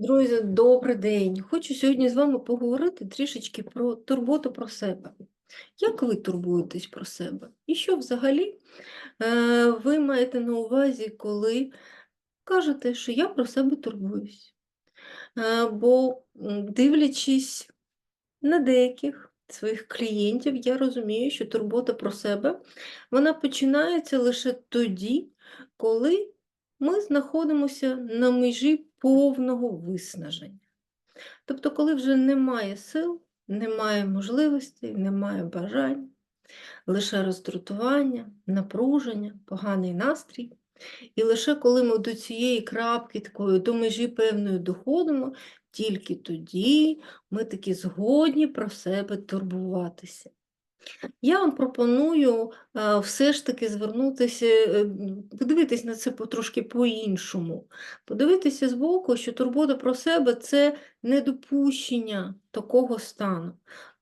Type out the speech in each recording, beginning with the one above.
Друзі, добрий день! Хочу сьогодні з вами поговорити трішечки про турботу про себе. Як ви турбуєтесь про себе? І що взагалі е, ви маєте на увазі, коли кажете, що я про себе турбуюсь? Е, бо дивлячись на деяких своїх клієнтів, я розумію, що турбота про себе вона починається лише тоді, коли ми знаходимося на межі повного виснаження. Тобто, коли вже немає сил, немає можливостей, немає бажань, лише роздратування, напруження, поганий настрій. І лише коли ми до цієї крапки, такої до межі певної доходимо, тільки тоді ми таки згодні про себе турбуватися. Я вам пропоную все ж таки звернутися, е, подивитись на це трошки по-іншому. Подивитися збоку, що турбота про себе це недопущення такого стану.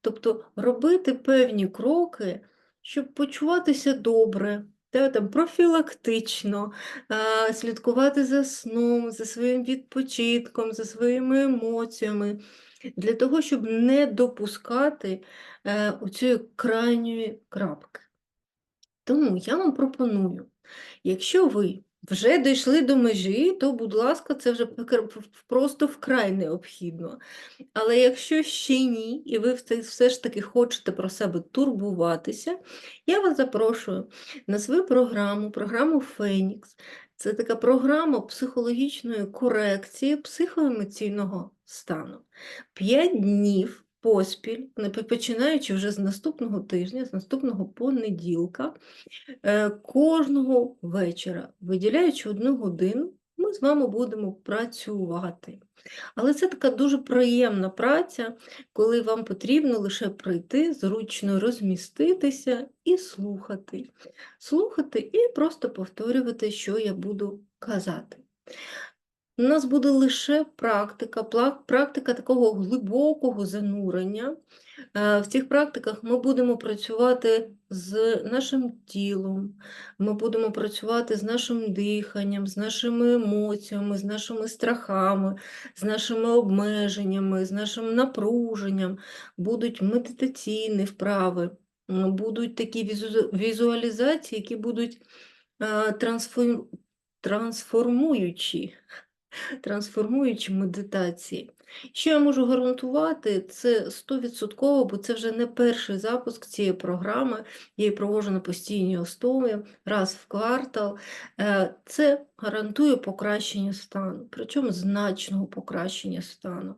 Тобто робити певні кроки, щоб почуватися добре, та, там, профілактично, а, слідкувати за сном, за своїм відпочитком, за своїми емоціями, для того, щоб не допускати е, оцієї крайньої крапки. Тому я вам пропоную, якщо ви вже дійшли до межі, то, будь ласка, це вже просто вкрай необхідно. Але якщо ще ні, і ви все- ж таки хочете про себе турбуватися, я вас запрошую на свою програму, програму Фенікс. Це така програма психологічної корекції психоемоційного стану. П'ять днів поспіль, починаючи вже з наступного тижня, з наступного понеділка, е, кожного вечора, виділяючи одну годину, ми з вами будемо працювати. Але це така дуже приємна праця, коли вам потрібно лише прийти, зручно розміститися і слухати. Слухати і просто повторювати, що я буду казати. У нас буде лише практика, практика такого глибокого занурення. Е, В цих практиках ми будемо працювати з нашим тілом, ми будемо працювати з нашим диханням, з нашими емоціями, з нашими страхами, з нашими обмеженнями, з нашим напруженням. Будуть медитаційні вправи, будуть такі візуалізації, які будуть е, трансформуючі трансформуючі медитації. Що я можу гарантувати, це 100%, бо це вже не перший запуск цієї програми, я її проводжу на постійній основі, раз в квартал. Е, Це гарантує покращення стану, причому значного покращення стану,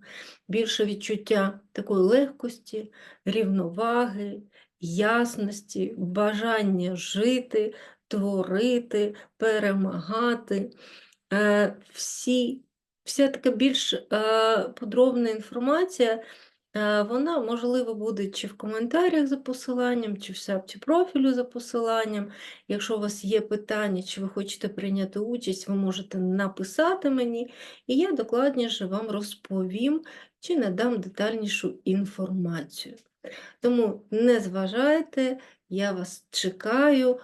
більше відчуття такої легкості, рівноваги, ясності, бажання жити, творити, перемагати всі, вся така більш е, подробна інформація, е, вона, можливо, буде чи в коментарях за посиланням, чи в шапці профілю за посиланням. Якщо у вас є питання, чи ви хочете прийняти участь, ви можете написати мені, і я докладніше вам розповім чи надам детальнішу інформацію. Тому не зважайте, я вас чекаю,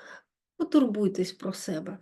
потурбуйтесь про себе.